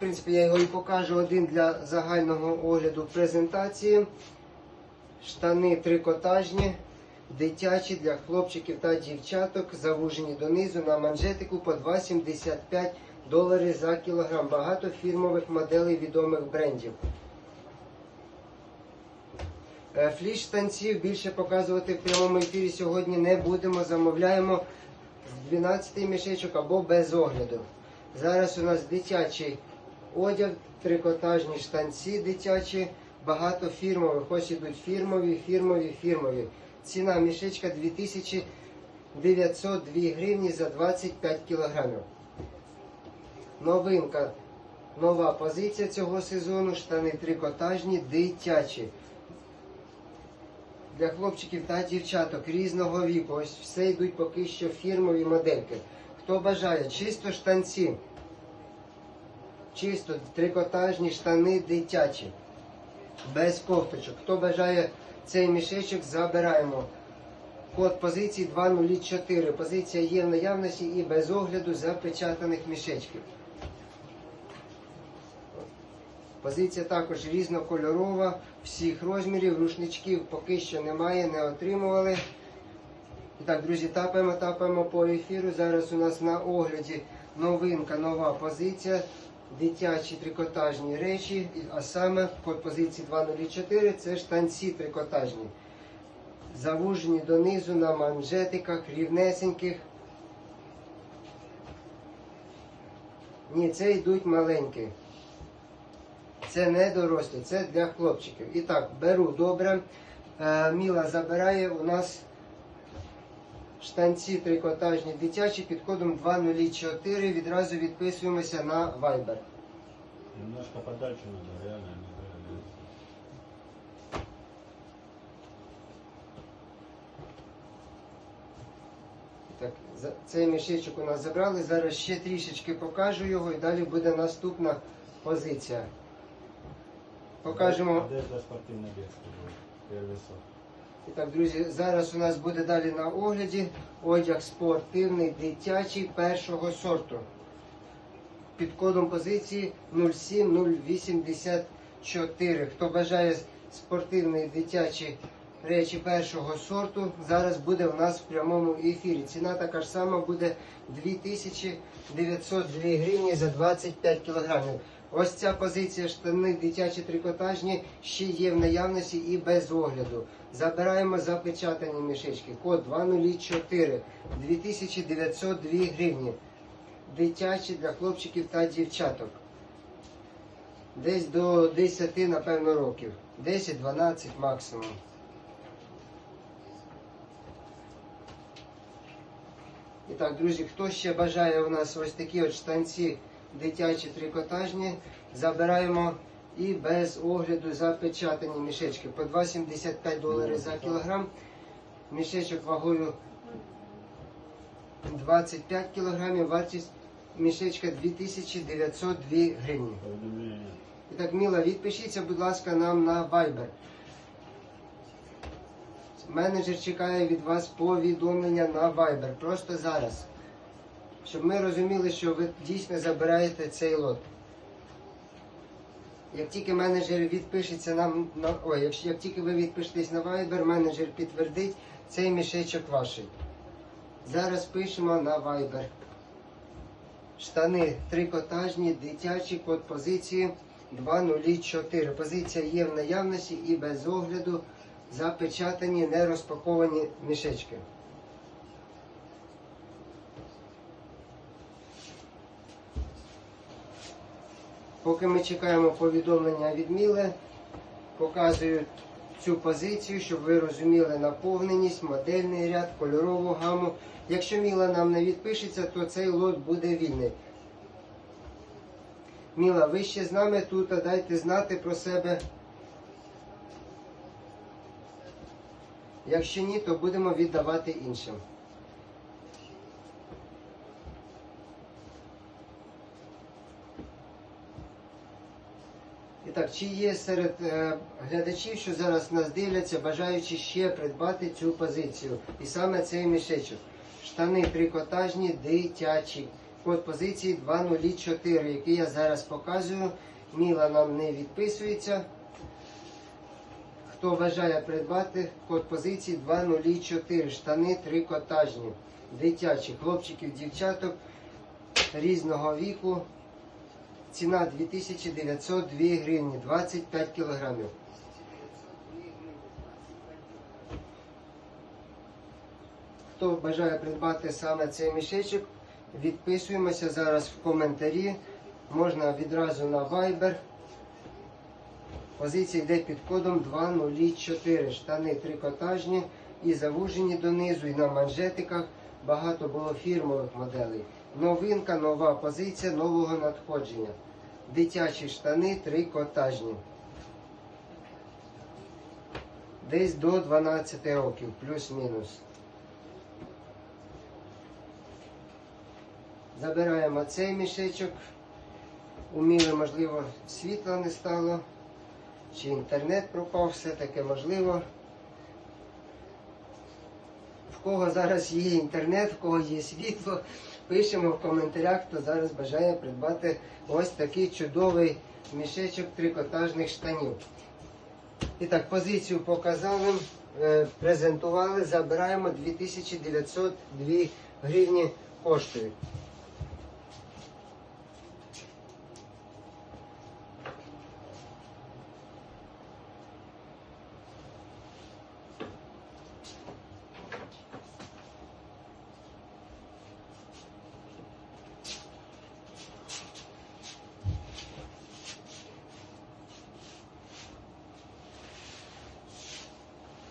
принципі, я його і покажу один для загального огляду презентації. Штани трикотажні, дитячі для хлопчиків та дівчаток, завужені донизу на манжетику по 2,75 доларів за кілограм. Багато фірмових моделей відомих брендів. Е, Фліш штанців більше показувати в прямому ефірі сьогодні не будемо. Замовляємо з 12 мішечок або без огляду. Зараз у нас дитячий одяг, трикотажні штанці дитячі, багато фірмових. Ось ідуть фірмові, фірмові, фірмові. Ціна мішечка 2902 гривні за 25 кілограмів. Новинка, нова позиція цього сезону. Штани трикотажні, дитячі. Для хлопчиків та дівчаток різного віку. Ось все йдуть поки що фірмові модельки. Хто бажає, чисто штанці. Чисто трикотажні штани дитячі. Без кофточок. Хто бажає цей мішечок, забираємо. Код позиції 204. Позиція є в наявності і без огляду запечатаних мішечків. Позиція також різнокольорова, всіх розмірів, рушничків поки що немає, не отримували. І так, друзі, тапаємо, тапаємо по ефіру. Зараз у нас на огляді новинка, нова позиція. Дитячі трикотажні речі, а саме код позиції 204 це штанці трикотажні. Завужені донизу на манжетиках, рівнесеньких. Ні, це йдуть маленькі. Це не дорослі, це для хлопчиків. І так, беру добре. Е, Міла забирає у нас штанці трикотажні дитячі під кодом 204. Відразу відписуємося на Viber. Немножко подальше надо, реально. не реально. Так, за- цей мішечок у нас забрали. Зараз ще трішечки покажу його і далі буде наступна позиція. Покажемо. Одежда спортивная детская будет. Первый сорт. Так, друзі, зараз у нас буде далі на огляді одяг спортивний, дитячий першого сорту. Під кодом позиції 07084. Хто бажає спортивні дитячі речі першого сорту, зараз буде у нас в прямому ефірі. Ціна така ж сама буде 2902 гривні за 25 кілограмів. Ось ця позиція штани дитячі трикотажні ще є в наявності і без огляду. Забираємо запечатані мішечки. Код 204 2902 гривні. Дитячі для хлопчиків та дівчаток. Десь до 10, напевно, років. 10-12 максимум. І так, друзі, хто ще бажає у нас ось такі от штанці дитячі трикотажні, забираємо і без огляду запечатані мішечки. По 2,75 доларів за кілограм. Мішечок вагою 25 кілограмів, вартість мішечка 2902 гривні. І так, Міла, відпишіться, будь ласка, нам на Viber. Менеджер чекає від вас повідомлення на Viber. Просто зараз. Щоб ми розуміли, що ви дійсно забираєте цей лот. Як тільки менеджер відпишеться нам на. Ой, якщо як тільки ви відпишетесь на Viber, менеджер підтвердить цей мішечок ваший. Зараз пишемо на Viber. Штани трикотажні, дитячі, код позиції 204. Позиція є в наявності і без огляду запечатані, не розпаковані мішечки. Поки ми чекаємо повідомлення від Міли, показую цю позицію, щоб ви розуміли наповненість, модельний ряд, кольорову гаму. Якщо Міла нам не відпишеться, то цей лот буде вільний. Міла, ви ще з нами тут, а дайте знати про себе. Якщо ні, то будемо віддавати іншим. І так, чи є серед е, глядачів, що зараз нас дивляться, бажаючи ще придбати цю позицію? І саме цей мішечок. Штани трикотажні, дитячі. Код позиції 204, який я зараз показую. Міла нам не відписується. Хто бажає придбати код позиції 204, штани трикотажні, дитячі, хлопчиків, дівчаток різного віку. Ціна 2902 гривні, 25 кілограмів. Хто бажає придбати саме цей мішечок, відписуємося зараз в коментарі. Можна відразу на Viber. Позиція йде під кодом 204. Штани трикотажні і завужені донизу, і на манжетиках. Багато було фірмових моделей. Новинка, нова позиція нового надходження. Дитячі штани трикотажні. Десь до 12 років, плюс-мінус. Забираємо цей мішечок. Уміли, можливо, світла не стало, чи інтернет пропав, все таке можливо. В кого зараз є інтернет, в кого є світло, пишемо в коментарях, хто зараз бажає придбати ось такий чудовий мішечок трикотажних штанів. І так, позицію показали, е, презентували, забираємо 2902 гривні коштують.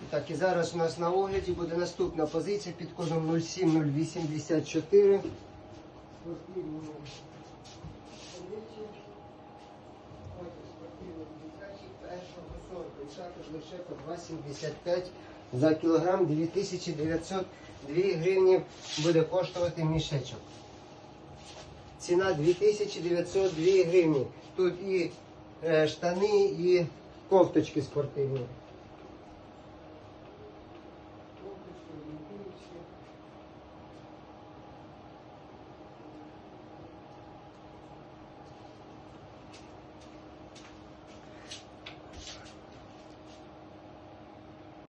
Так, і зараз у нас на огляді буде наступна позиція під кодом 07084. Спортивні позиції. Спортивні дитячі першого також лише по 2,75 за кілограм 2902 гривні буде коштувати мішечок. Ціна 2902 гривні. Тут і е, штани, і кофточки спортивні. Thank you.